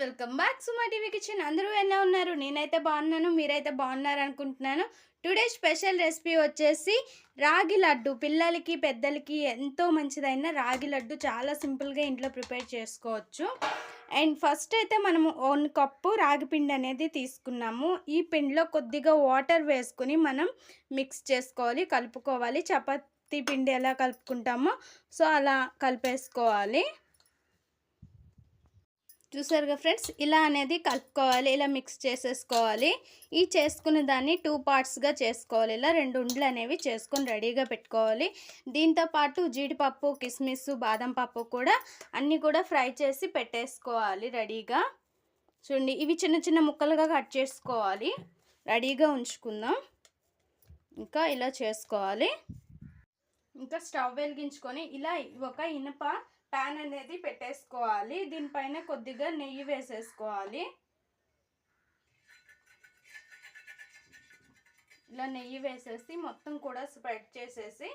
Welcome back Suma TV kitchen. అందరూ ఎలా ఉన్నారు? నేనైతే బాగున్నాను మీరైతే బాగున్నారు అనుకుంటున్నాను టుడే స్పెషల్ రెసిపీ వచ్చేసి రాగి లడ్డు. పిల్లలకి పెద్దలకి ఎంతో మంచిదైన రాగి లడ్డు చాలా సింపుల్గా ఇంట్లో ప్రిపేర్ చేసుకోవచ్చు. అండ్ ఫస్ట్ అయితే మనము వన్ కప్పు రాగి పిండి అనేది తీసుకున్నాము. ఈ పిండిలో కొద్దిగా వాటర్ వేసుకుని మనం మిక్స్ చేసుకోవాలి కలుపుకోవాలి. చపాతీ పిండి ఎలా కలుపుకుంటామో సో అలా కలిపేసుకోవాలి. చూసారుగా ఫ్రెండ్స్? ఇలా అనేది కలుపుకోవాలి ఇలా మిక్స్ చేసేసుకోవాలి. ఈ చేసుకునే దాన్ని టూ పార్ట్స్గా చేసుకోవాలి. ఇలా రెండు ఉండలు అనేవి చేసుకొని రెడీగా పెట్టుకోవాలి. దీంతో పాటు జీడిపప్పు కిస్మిస్ బాదం పప్పు కూడా అన్నీ కూడా ఫ్రై చేసి పెట్టేసుకోవాలి రెడీగా. చూడండి ఇవి చిన్న చిన్న ముక్కలుగా కట్ చేసుకోవాలి. రెడీగా ఉంచుకుందాం. ఇంకా ఇలా చేసుకోవాలి. ఇంకా స్టవ్ వెలిగించుకొని ఇలా ఒక ఇనుప ప్యాన్ అనేది పెట్టేసుకోవాలి. దీనిపైన కొద్దిగా నెయ్యి వేసేసుకోవాలి. ఇలా నెయ్యి వేసేసి మొత్తం కూడా స్ప్రెడ్ చేసేసి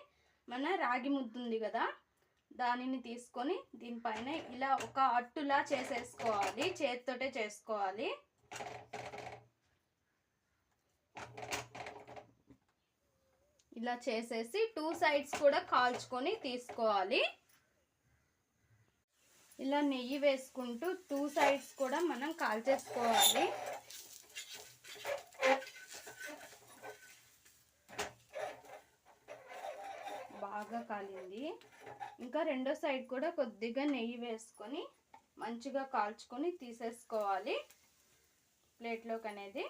మన రాగి ముద్దుంది కదా దానిని తీసుకొని దీనిపైన ఇలా ఒక అట్టులా చేసేసుకోవాలి. చేతితోటే చేసుకోవాలి. ఇలా చేసేసి టూ సైడ్స్ కూడా కాల్చుకొని తీసుకోవాలి. ఇలా నెయ్యి వేసుకుంటూ టూ సైడ్స్ కూడా మనం కాల్చేసుకోవాలి. బాగా కాలింది. ఇంకా రెండో సైడ్ కూడా కొద్దిగా నెయ్యి వేసుకొని మంచిగా కాల్చుకొని తీసేసుకోవాలి. ప్లేట్లోకి అనేది.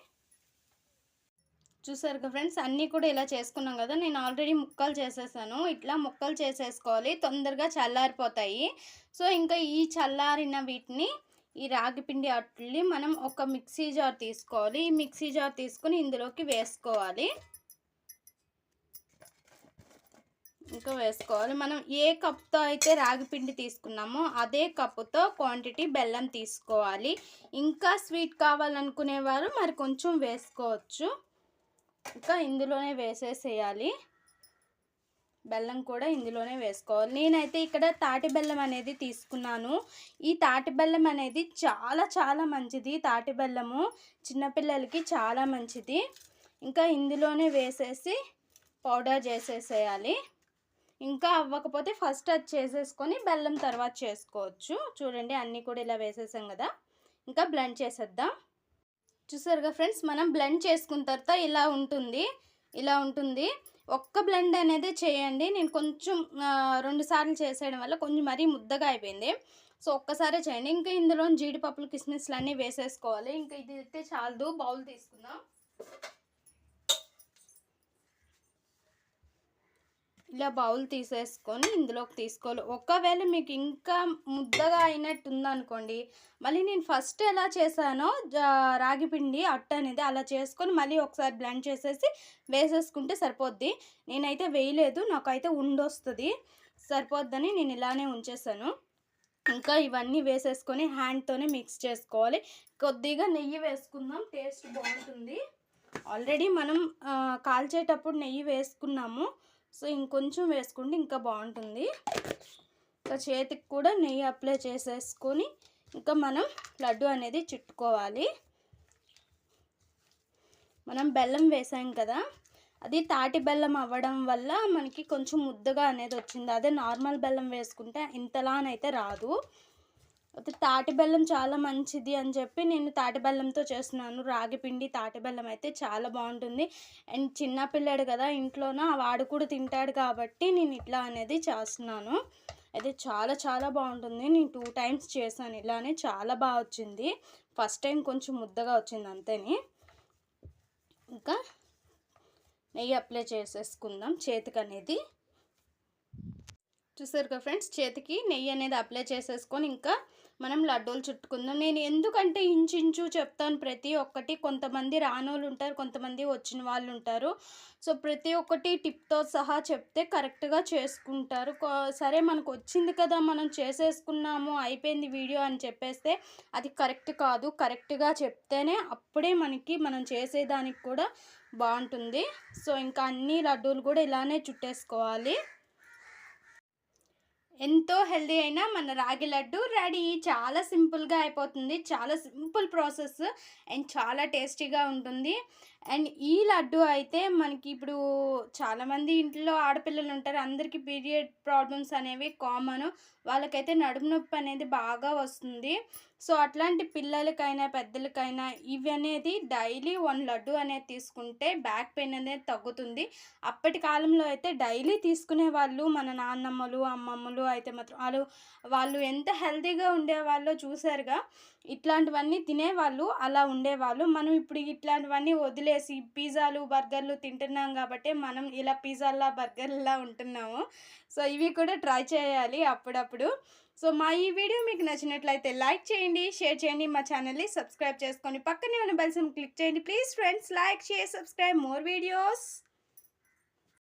చూసారు ఫ్రెండ్స్ అన్నీ కూడా ఇలా చేసుకున్నాం కదా. నేను ఆల్రెడీ ముక్కలు చేసేసాను. ఇట్లా ముక్కలు చేసేసుకోవాలి. తొందరగా చల్లారిపోతాయి. సో ఇంకా ఈ చల్లారిన వీటిని ఈ రాగి పిండి అట్లని మనం ఒక మిక్సీ జార్ తీసుకోవాలి. ఈ మిక్సీ జార్ తీసుకుని ఇందులోకి వేసుకోవాలి. ఇంకా వేసుకోవాలి. మనం ఏ కప్తో అయితే రాగి పిండి తీసుకున్నామో అదే కప్పుతో క్వాంటిటీ బెల్లం తీసుకోవాలి. ఇంకా స్వీట్ కావాలనుకునేవారు మరి కొంచెం వేసుకోవచ్చు. ఇంకా ఇందులోనే వేసేసేయాలి. బెల్లం కూడా ఇందులోనే వేసుకోవాలి. నేనైతే ఇక్కడ తాటి బెల్లం అనేది తీసుకున్నాను. ఈ తాటి బెల్లం అనేది చాలా చాలా మంచిది. తాటి బెల్లము చిన్నపిల్లలకి చాలా మంచిది. ఇంకా ఇందులోనే వేసేసి పౌడర్ చేసేసేయాలి. ఇంకా అవ్వకపోతే ఫస్ట్ అది చేసేసుకొని బెల్లం తర్వాత చేసుకోవచ్చు. చూడండి అన్నీ కూడా ఇలా వేసేసాం కదా. ఇంకా బ్లెండ్ చేసేద్దాం. చూసారుగా ఫ్రెండ్స్ మనం బ్లెండ్ చేసుకున్న తర్వాత ఇలా ఉంటుంది. ఇలా ఉంటుంది. ఒక్క బ్లెండ్ అనేది చేయండి. నేను కొంచెం రెండు సార్లు చేసేయడం వల్ల కొంచెం మరీ ముద్దగా అయిపోయింది. సో ఒక్కసారే చేయండి. ఇంకా ఇందులో జీడిపప్పులు కిస్మిస్లు అన్నీ వేసేసుకోవాలి. ఇంకా ఇది అయితే చాలదు. బౌల్ తీసుకుందాం. ఇలా బౌల్ తీసేసుకొని ఇందులోకి తీసుకోవాలి. ఒకవేళ మీకు ఇంకా ముద్దగా అయినట్టు ఉందనుకోండి మళ్ళీ నేను ఫస్ట్ ఎలా చేశానో రాగి పిండి అట్ట అనేది అలా చేసుకొని మళ్ళీ ఒకసారి బ్లెండ్ చేసేసి వేసేసుకుంటే సరిపోద్ది. నేనైతే వేయలేదు నాకైతే ఉండొస్తుంది. సరిపోద్దని నేను ఇలానే ఉంచేసాను ఇంకా ఇవన్నీ వేసేసుకొని హ్యాండ్తోనే మిక్స్ చేసుకోవాలి. కొద్దిగా నెయ్యి వేసుకుందాం టేస్ట్ బాగుంటుంది. ఆల్రెడీ మనం కాల్చేటప్పుడు నెయ్యి వేసుకున్నాము. సో ఇంకొంచెం వేసుకుంటే ఇంకా బాగుంటుంది. ఇంకా చేతికి కూడా నెయ్యి అప్లై చేసేసుకొని ఇంకా మనం లడ్డు అనేది చుట్టుకోవాలి. మనం బెల్లం వేసాం కదా అది తాటి బెల్లం అవ్వడం వల్ల మనకి కొంచెం ముద్దగా అనేది వచ్చింది. అదే నార్మల్ బెల్లం వేసుకుంటే ఇంతలానైతే రాదు. అయితే తాటి బెల్లం చాలా మంచిది అని చెప్పి నేను తాటి బెల్లంతో చేస్తున్నాను. రాగి పిండి తాటి బెల్లం అయితే చాలా బాగుంటుంది. అండ్ చిన్న పిల్లాడు కదా ఇంట్లోన వాడు కూడా తింటాడు కాబట్టి నేను ఇట్లా అనేది చేస్తున్నాను. అయితే చాలా చాలా బాగుంటుంది. నేను టూ టైమ్స్ చేశాను. ఇలానే చాలా బాగా వచ్చింది. ఫస్ట్ టైం కొంచెం ముద్దగా వచ్చింది అంతేని. ఇంకా నెయ్యి అప్లై చేసేసుకుందాం. చేతికి అనేది చూసారు కదా ఫ్రెండ్స్? చేతికి నెయ్యి అనేది అప్లై చేసేసుకొని ఇంకా మనం లడ్డూలు చుట్టుకుందాం. నేను ఎందుకంటే ఇంచుంచు చెప్తాను ప్రతి ఒక్కటి కొంతమంది రానోళ్ళు ఉంటారు కొంతమంది వచ్చిన వాళ్ళు ఉంటారు. సో ప్రతి ఒక్కటి టిప్తో సహా చెప్తే కరెక్ట్గా చేసుకుంటారు. సరే మనకు వచ్చింది కదా మనం చేసేసుకున్నాము అయిపోయింది వీడియో అని చెప్పేస్తే అది కరెక్ట్ కాదు. కరెక్ట్గా చెప్తేనే అప్పుడే మనకి మనం చేసేదానికి కూడా బాగుంటుంది. సో ఇంకా అన్ని లడ్డూలు కూడా ఇలానే చుట్టేసుకోవాలి. ఎంతో హెల్దీ అయిన మన రాగి లడ్డు రెడీ చాలా సింపుల్గా అయిపోతుంది. చాలా సింపుల్ ప్రాసెస్ అండ్ చాలా టేస్టీగా ఉంటుంది. అండ్ ఈ లడ్డు అయితే మనకి ఇప్పుడు చాలామంది ఇంట్లో ఆడపిల్లలు ఉంటారు. అందరికీ పీరియడ్ ప్రాబ్లమ్స్ అనేవి కామన్. వాళ్ళకైతే నడుము నొప్పి అనేది బాగా వస్తుంది. సో అట్లాంటి పిల్లలకైనా పెద్దలకైనా ఇవి అనేది డైలీ వన్ లడ్డు అనేది తీసుకుంటే బ్యాక్ పెయిన్ అనేది తగ్గుతుంది. అప్పటి కాలంలో అయితే డైలీ తీసుకునే వాళ్ళు మన నాన్నమ్మలు అమ్మమ్మలు అయితే మాత్రం వాళ్ళు వాళ్ళు ఎంత హెల్తీగా ఉండేవాళ్ళో చూసారుగా. ఇట్లాంటివన్నీ తినేవాళ్ళు అలా ఉండేవాళ్ళు. మనం ఇప్పుడు ఇట్లాంటివన్నీ వదిలేసి పిజ్జాలు బర్గర్లు తింటున్నాం కాబట్టి మనం ఇలా పిజ్జాల్లా బర్గర్లా ఉంటున్నాము. సో ఇవి కూడా ట్రై చేయాలి అప్పుడప్పుడు. సో మా ఈ వీడియో మీకు నచ్చినట్లయితే లైక్ చేయండి షేర్ చేయండి మా ఛానల్ని సబ్స్క్రైబ్ చేసుకొని పక్కనే ఉన్న బెల్సం క్లిక్ చేయండి. Please friends like share subscribe. More videos.